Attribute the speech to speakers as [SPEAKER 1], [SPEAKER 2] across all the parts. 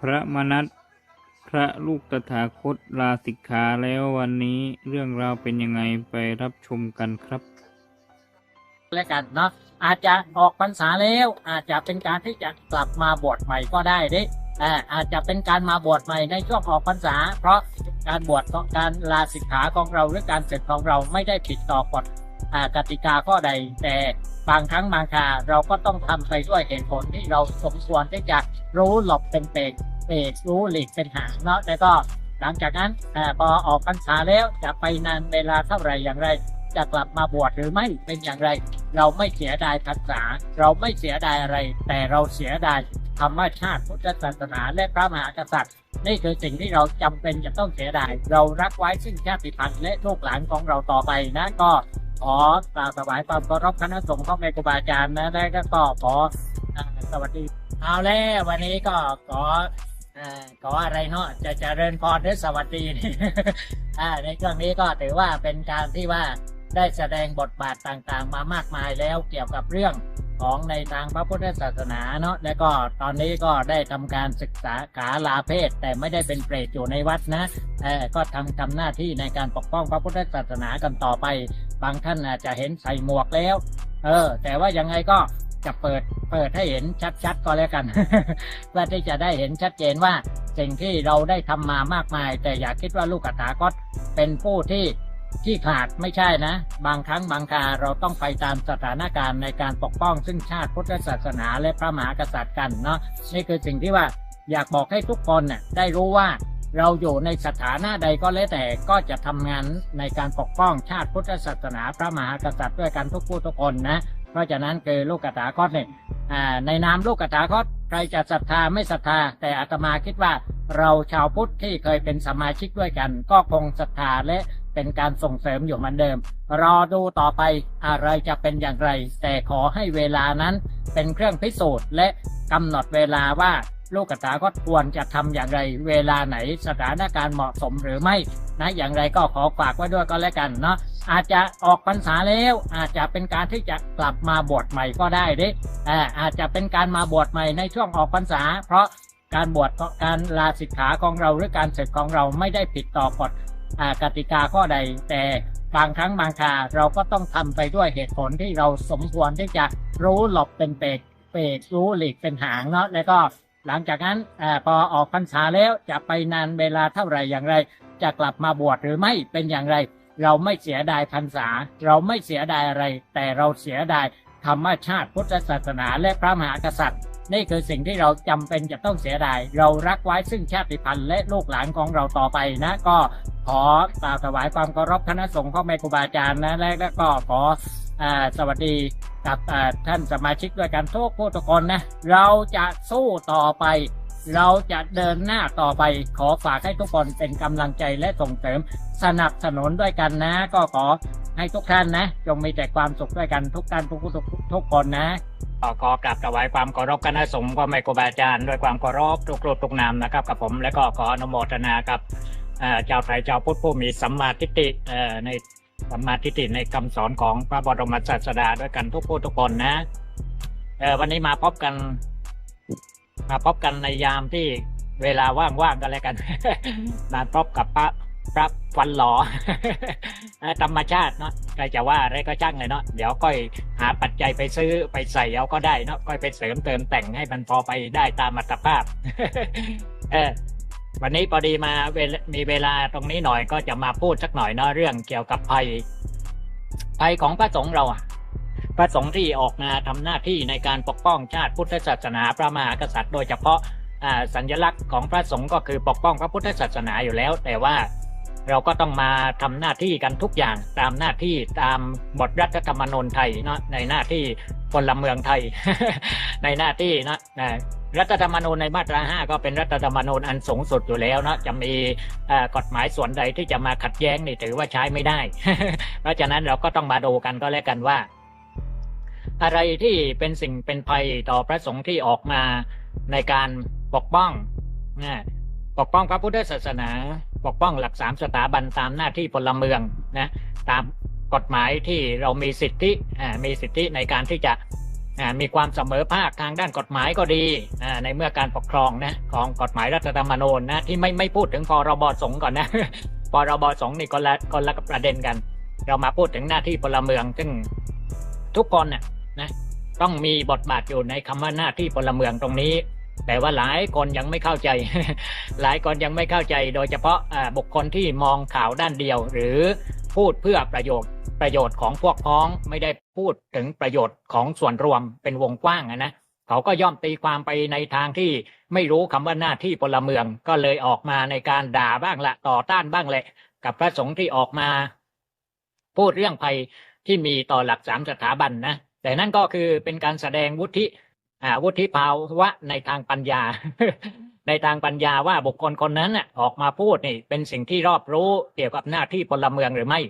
[SPEAKER 1] พระมนัสพระลูกตถาคตลาสิกขาแล้ววันนี้เรื่องราวเป็นยังไงไปรับชมกันครับ
[SPEAKER 2] แล้วกันเนาะอาจจะออกพรรษาแล้ว อาจจะเป็นการที่จะกลับมาบวชใหม่ก็ได้เด้อ่าอาจจะเป็นการมาบวชใหม่ในช่วงออกพรรษา เพราะการบวชของการลาสิกขาของเราหรือการเสร็จของเราไม่ได้ผิดต่อกฎอ่ากติกาข้อใดแต่ บางครั้งบางคราเราก็ต้องทำไปด้วยเหตุผลที่เราสมควรที่จะรู้หลบเป็นเปกเปกรู้หลีกเป็นหางเนาะแล้วก็หลังจากนั้นอาพอออกพรรษาแล้วจะไปนานเวลาเท่าไหร่อย่างไร จะกลับมาบวชหรือไม่เป็นอย่างไร เราไม่เสียดายพรรษา เราไม่เสียดายอะไร แต่เราเสียดายธรรมชาติพุทธศาสนาและพระมหากษัตริย์ นี่คือสิ่งที่เราจำเป็นจะต้องเสียดาย เรารักไว้ซึ่งชาติพันธุ์และลูกหลานของเราต่อไปนะก็ ขอกราบถวายความเคารพคณะสงฆ์พ่อแม่ครูบาอาจารย์นะและก็ขอสวัสดีเอาแล้ววันนี้ก็ขอขออะไรเนาะจะเจริญพรหรือสวัสดีในเรื่องนี้ก็ถือว่าเป็นการที่ว่าได้แสดงบทบาทต่างๆ มามากมายแล้วเกี่ยวกับเรื่องของในทางพระพุทธศาสนาเนาะและก็ตอนนี้ก็ได้ทำการศึกษาขาลาเพศ แต่ไม่ได้เป็นเปรตอยู่ในวัดนะเออก็ทำทำหน้าที่ในการปกป้องพระพุทธศาสนากันต่อไป บางท่านอาจจะเห็นใส่หมวกแล้ว เออ แต่ว่ายังไงก็จะเปิดเปิดให้เห็นชัดๆก็แล้วกันเพื่อที่จะได้เห็นชัดเจนว่าสิ่งที่เราได้ทำมามากมาย แต่อย่าคิดว่าลูกกถาคตเป็นผู้ที่ที่ขาดไม่ใช่นะ บางครั้งบางคาเราต้องไปตามสถานการณ์ในการปกป้องซึ่งชาติพุทธศาสนาและพระมหากษัตริย์กันเนาะนี่คือสิ่งที่ว่าอยากบอกให้ทุกคนน่ะได้รู้ว่า เราอยู่ในสถานะใดก็แล้วแต่ก็จะทำงานในการปกป้องชาติพุทธศาสนาพระมหากษัตริย์ด้วยกันทุกผู้ทุกคนนะ เพราะฉะนั้นคือลูกกถาคตเนี่ยอ่าในนามลูกกถาคตใครจะศรัทธาไม่ศรัทธา แต่อาตมาคิดว่าเราชาวพุทธที่เคยเป็นสมาชิกด้วยกัน ก็คงศรัทธาและเป็นการส่งเสริมอยู่เหมือนเดิม รอดูต่อไปอะไรจะเป็นอย่างไร แต่ขอให้เวลานั้นเป็นเครื่องพิสูจน์และกำหนดเวลาว่า ลูกกตาก็ควรจะทำอย่างไร เวลาไหนสถานการณ์เหมาะสมหรือไม่นะอย่างไรก็ขอฝากไว้ด้วยก็แล้วกันเนาะอาจจะออกพรรษาแล้ว อาจจะเป็นการที่จะกลับมาบวชใหม่ก็ได้เด้อ่าอาจจะเป็นการมาบวชใหม่ในช่วงออกพรรษา เพราะการบวชการลาสิกขาของเราหรือการศึกของเราไม่ได้ผิดต่อกฎกติกาข้อใด แต่บางครั้งบางคราเราก็ต้องทำไปด้วยเหตุผลที่เราสมควรที่จะรู้หลบเป็นเปกเปกรู้หลีกเป็นหางเนาะแล้วก็ หลังจากนั้นอพอออกพรรษาแล้วจะไปนานเวลาเท่าไหร่อย่างไร จะกลับมาบวชหรือไม่เป็นอย่างไร เราไม่เสียดายพรรษา เราไม่เสียดายอะไร แต่เราเสียดายธรรมชาติพุทธศาสนาและพระมหากษัตริย์ นี่คือสิ่งที่เราจำเป็นจะต้องเสียดาย เรารักไว้ซึ่งชาติพันธุ์และลูกหลานของเราต่อไปนะ ก็ขอกราบถวายความเคารพคณะสงฆ์พ่อแม่ครูบาอาจารย์นะและแล้วก็ขอ สวัสดีกับท่านสมาชิกด้วยกันทุกผู้ทุกคนนะ เราจะสู้ต่อไป เราจะเดินหน้าต่อไป ขอฝากให้ทุกคนเป็นกำลังใจและส่งเสริมสนับสนุนด้วยกันนะ ก็ขอให้ทุกท่านนะ จงมีแต่ความสุขด้วยกันทุกท่านทุกผู้ทุกคนนะก็ขอกราบถวายความเคารพคณะสงฆ์พ่อแม่ครูบาอาจารย์ด้วยความเคารพทุกรูปทุกนามนะครับกับผมและก็ขออนุโมทนากับเจ้าไทยเจ้าพุทธผู้มีสัมมาทิฏฐิใน สัมมาทิฏฐิในคำสอนของพระบรมศาสดาด้วยกันทุกผู้ทุกคนนะเอ่อวันนี้มาพบกัน มาพบกันในยามที่เวลาว่างๆกันแล้วกันมาพบกับพระพระฟันหลอธรรมชาติเนาะใครจะว่าอะไรก็ช่างเลยเนาะเดี๋ยวก็หาปัจจัยไปซื้อไปใส่เอาก็ได้เนาะก็ไปเสริมเติมแต่งให้มันพอไปได้ตามอัตภาพ เออ วันนี้พอดีมาเวลามีเวลาตรงนี้หน่อยก็จะมาพูดสักหน่อยเนาะเรื่องเกี่ยวกับภัย ภัยของพระสงฆ์เราพระสงฆ์ที่ออกมาทำหน้าที่ในการปกป้องชาติพุทธศาสนาพระมหากษัตริย์ โดยเฉพาะอ่าสัญลักษณ์ของพระสงฆ์ก็คือปกป้องพระพุทธศาสนาอยู่แล้ว แต่ว่าเราก็ต้องมาทำหน้าที่กันทุกอย่างตามหน้าที่ตามบทรัฐธรรมนูญไทยเนาะในหน้าที่พลเมืองไทย ในหน้าที่นะนะ รัฐธรรมนูญในมาตราห้าก็เป็นรัฐธรรมนูญอันสูงสุดอยู่แล้วนะจะมีกฎหมายส่วนใดที่จะมาขัดแย้งนี่ถือว่าใช้ไม่ได้ เพราะฉะนั้นเราก็ต้องมาดูกันก็แล้วกันว่า อะไรที่เป็นสิ่งเป็นภัยต่อพระสงฆ์ที่ออกมาในการปกป้องนะปกป้องพระพุทธศาสนา ปกป้องหลักสามสถาบันตามหน้าที่พลเมืองนะตามกฎหมายที่เรามีสิทธิมีสิทธิในการที่จะ มีความเสมอภาคทางด้านกฎหมายก็ดีในเมื่อการปกครองนะของกฎหมายรัฐธรรมนูญนะที่ไม่ไม่พูดถึงพรบสงก่อนนะพรบสงนี่คนละคนละประเด็นกัน เรามาพูดถึงหน้าที่พลเมือง ซึ่งทุกคนน่ะนะต้องมีบทบาทอยู่ในคำว่าหน้าที่พลเมืองตรงนี้ แต่ว่าหลายคนยังไม่เข้าใจ หลายคนยังไม่เข้าใจ โดยเฉพาะบุคคลที่มองข่าวด้านเดียว หรือ พูดเพื่อประโยชน์ประโยชน์ของพวกพ้องไม่ได้พูดถึงประโยชน์ของส่วนรวมเป็นวงกว้างอะนะเขาก็ย่อมตีความไปในทางที่ไม่รู้คำว่าหน้าที่พลเมืองก็เลยออกมาในการด่าบ้างละต่อต้านบ้างแหละ กับพระสงฆ์ที่ออกมา พูดเรื่องภัยที่มีต่อหลักสามสถาบันนะแต่นั่นก็คือเป็นการแสดงวุฒิอาวุฒิภาวะในทางปัญญา ในทางปัญญาว่าบุคคลคนนั้นน่ะออกมาพูดนี่เป็นสิ่งที่รอบรู้เกี่ยวกับหน้าที่พลเมืองหรือไม่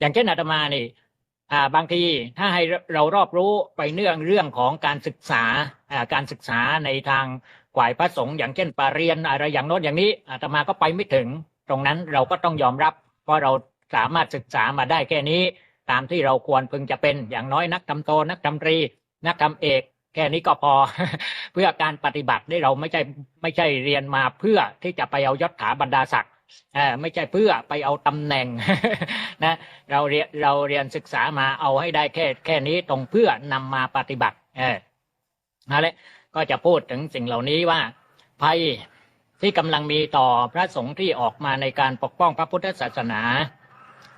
[SPEAKER 2] อย่างเช่นอาตมานี่อ่าบางทีถ้าให้เรารอบรู้ไปเนื่องเรื่องของการศึกษาอ่าการศึกษาในทางฝ่ายพระสงฆ์อย่างเช่นปรริญญาอะไรอย่างโน้นอย่างนี้อาตมาก็ไปไม่ถึง ตรงนั้นเราก็ต้องยอมรับเพราะเราสามารถศึกษามาได้แค่นี้ ตามที่เราควรพึงจะเป็นอย่างน้อยนักทำโทนักทำตรีนักทำเอก ค่นี้ก็พอ เพื่อการปฏิบัติได้เราไม่ใช่ไม่ใช่เรียนมาเพื่อที่จะไปเอายศถาบรรดาศักดิ์อ่อไม่ใช่เพื่อไปเอาตำแหน่งนะเราเรียนเราเรียนศึกษามาเอาให้ได้แค่แค่นี้ตรงเพื่อนำมาปฏิบัติเออนั่นแหละก็จะพูดถึงสิ่งเหล่านี้ว่าภัยที่กำลังมีต่อพระสงฆ์ที่ออกมาในการปกป้องพระพุทธศาสนา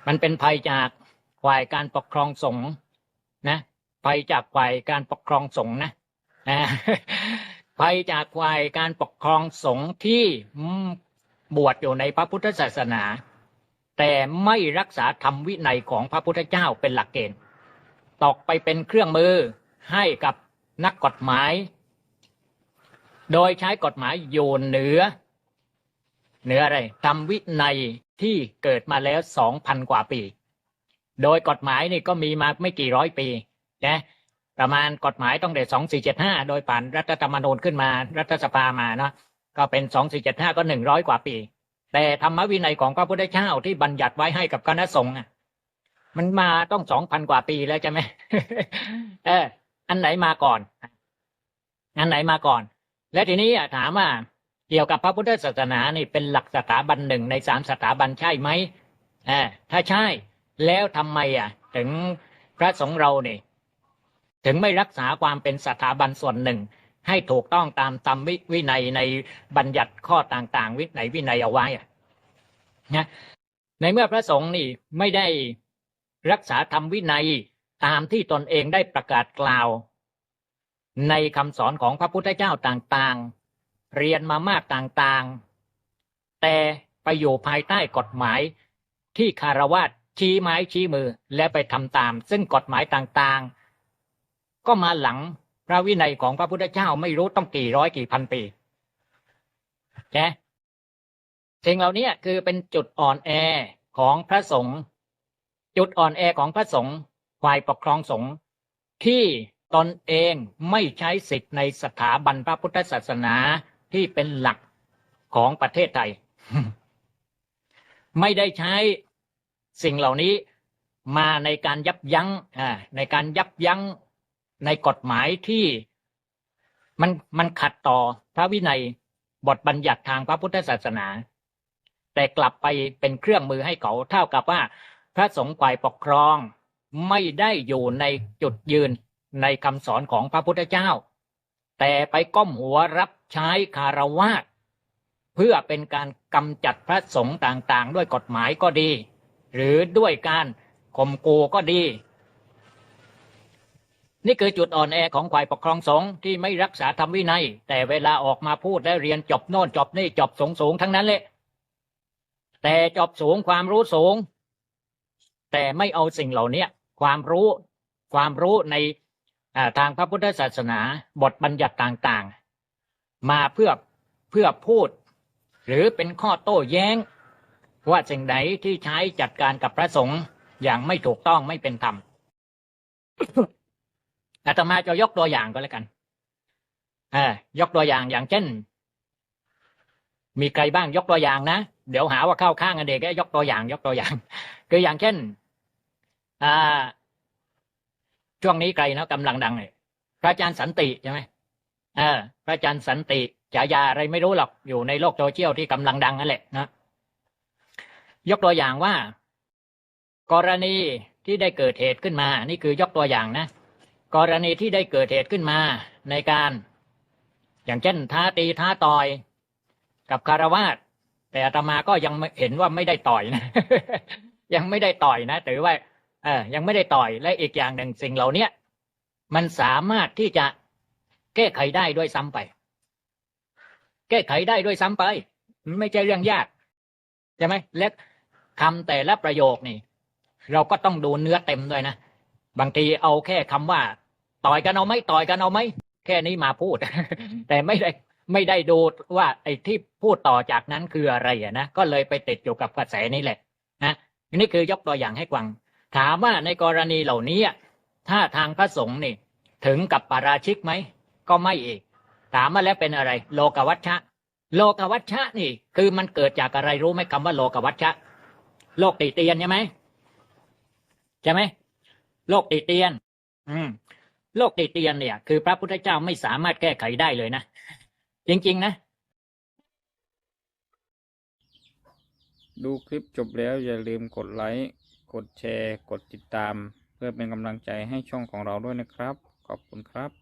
[SPEAKER 2] มันเป็นภัยจากฝ่ายการปกครองสงฆ์นะ ภัยจากฝ่ายการปกครองสงฆ์นะนะภัยจากฝ่ายการปกครองสงฆ์ที่บวชอยู่ในพระพุทธศาสนา แต่ไม่รักษาธรรมวินัยของพระพุทธเจ้าเป็นหลักเกณฑ์ตกไปเป็นเครื่องมือให้กับนักกฎหมาย โดยใช้กฎหมายอยู่เหนือเหนืออะไรธรรมวินัยที่เกิดมาแล้วสองพันกว่าปี โดยกฎหมายนี่ก็มีมาไม่กี่ร้อยปี นะประมาณกฎหมายต้องเด็ดสองสี่เจ็ดห้าโดยผ่านรัฐธรรมนูญขึ้นมารัฐสภามาเนาะก็เป็นสองสี่เจ็ดห้าก็หนึ่งร้อยกว่าปี แต่ธรรมวินัยของพระพุทธเจ้าที่บัญญัติไว้ให้กับคณะสงฆ์อะมันมาต้องสองพันกว่าปีแล้วใช่ไหมเออ อันไหนมาก่อน อันไหนมาก่อน และทีนี้อะถามว่าเกี่ยวกับพระพุทธศาสนานี่เป็นหลักสถาบันหนึ่งในสามสถาบันใช่ไหมเออถ้าใช่ แล้วทำไมอะ ถึงพระสงฆ์เราเนี่ย ถึงไม่รักษาความเป็นสถาบันส่วนหนึ่ง ให้ถูกต้องตามตามวินัยในบัญญัติข้อต่างๆ วินัยวินัยเอาไว้นะในเมื่อพระสงฆ์นี่ไม่ได้รักษาธรรมวินัยตามที่ตนเองได้ประกาศกล่าว ในคำสอนของพระพุทธเจ้าต่างๆ เรียนมามากต่างๆ แต่ไปอยู่ภายใต้กฎหมายที่คารวาสชี้ไม้ชี้มือและไปทำตาม ซึ่งกฎหมายต่างๆ ก็มาหลังพระวินัยของพระพุทธเจ้าไม่รู้ต้องกี่ร้อยกี่พันปีใช่สิ่งเหล่านี้คือเป็นจุดอ่อนแอของพระสงฆ์จุดอ่อนแอของพระสงฆ์ฝ่ายปกครองสงฆ์ที่ตนเองไม่ใช้สิทธิ์ในสถาบันพระพุทธศาสนาที่เป็นหลักของประเทศไทย ไม่ได้ใช้สิ่งเหล่านี้มาในการยับยั้งในการยับยั้ง ในกฎหมายที่มันมันขัดต่อพระวินัยบทบัญญัติทางพระพุทธศาสนา แต่กลับไปเป็นเครื่องมือให้เขาเท่ากับว่า พระสงฆ์ฝ่ายปกครองไม่ได้อยู่ในจุดยืนในคำสอนของพระพุทธเจ้า แต่ไปก้มหัวรับใช้คารวาสเพื่อเป็นการกำจัดพระสงฆ์ต่างๆ ด้วยกฎหมายก็ดี หรือด้วยการข่มกูก็ดี นี่คือจุดอ่อนแอของฝ่ายปกครองสงฆ์ที่ไม่รักษาธรรมวินัย แต่เวลาออกมาพูดและเรียนจบโน่นจบนี่จบสูงสูงทั้งนั้นเลยแต่จบสูงความรู้สูง แต่ไม่เอาสิ่งเหล่านี้ความรู้ความรู้ในทางพระพุทธศาสนาบทบัญญัติต่างๆ มาเพื่อเพื่อพูด หรือเป็นข้อโต้แย้ง ว่าสิ่งใดที่ใช้จัดการกับพระสงฆ์อย่างไม่ถูกต้องไม่เป็นธรรม อาตมาจะยกตัวอย่างก็แล้วกันเออยกตัวอย่างอย่างเช่น มีใครบ้างยกตัวอย่างนะ เดี๋ยวหาว่าเข้าข้างกันเด็กยกตัวอย่าง ยกตัวอย่าง คืออย่างเช่น อ่า ช่วงนี้ใครนะกำลังดังเลยพระอาจารย์สันติใช่ไหมเออ พระอาจารย์สันติฉายาอะไรไม่รู้หรอกอยู่ในโลกโซเชียลที่กำลังดังนั่นแหละนะยกตัวอย่างว่า กรณีที่ได้เกิดเหตุขึ้นมา นี่คือยกตัวอย่างนะ กรณีที่ได้เกิดเหตุขึ้นมาในการ อย่างเช่นท้าตีท้าต่อยกับคารวาสแต่อาตมาก็ยังเห็นว่าไม่ได้ต่อยนะ ยังไม่ได้ต่อยนะถือว่าเออยังไม่ได้ต่อยและอีกอย่างหนึ่งสิ่งเหล่าเนี้ยมันสามารถที่จะแก้ไขได้ด้วยซ้ำไป แก้ไขได้ด้วยซ้ำไป ไม่ใช่เรื่องยากใช่ไหมและคำแต่ละประโยคนี่ เราก็ต้องดูเนื้อเต็มด้วยนะ บางทีเอาแค่คำว่า ต่อยกันเอาไหมต่อยกันเอาไหมแค่นี้มาพูด แต่ไม่ได้ไม่ได้ดูว่าไอ้ที่พูดต่อจากนั้นคืออะไรอะนะก็เลยไปติดอยู่กับกระแสนี้แหละนะนี่คือยกตัวอย่างให้ฟัง ถามว่าในกรณีเหล่านี้ถ้าทางพระสงฆ์นี่ ถึงกับปาราชิกไหมก็ไม่อีก ถามมาแล้วเป็นอะไร โลกวัชชะ โลกวัชชะนี่ คือมันเกิดจากอะไรรู้ไหมคำว่าโลกวัชชะ โลกติเตียนใช่ไหมใช่ไหมโลกติเตียน อืม โลกติเตียนเนี่ย คือพระพุทธเจ้าไม่สามารถแก้ไขได้เลยนะ จริง ๆ นะ
[SPEAKER 1] ดูคลิปจบแล้วอย่าลืมกดไลค์กดแชร์ กดติดตาม เพื่อเป็นกำลังใจให้ช่องของเราด้วยนะครับ ขอบคุณครับ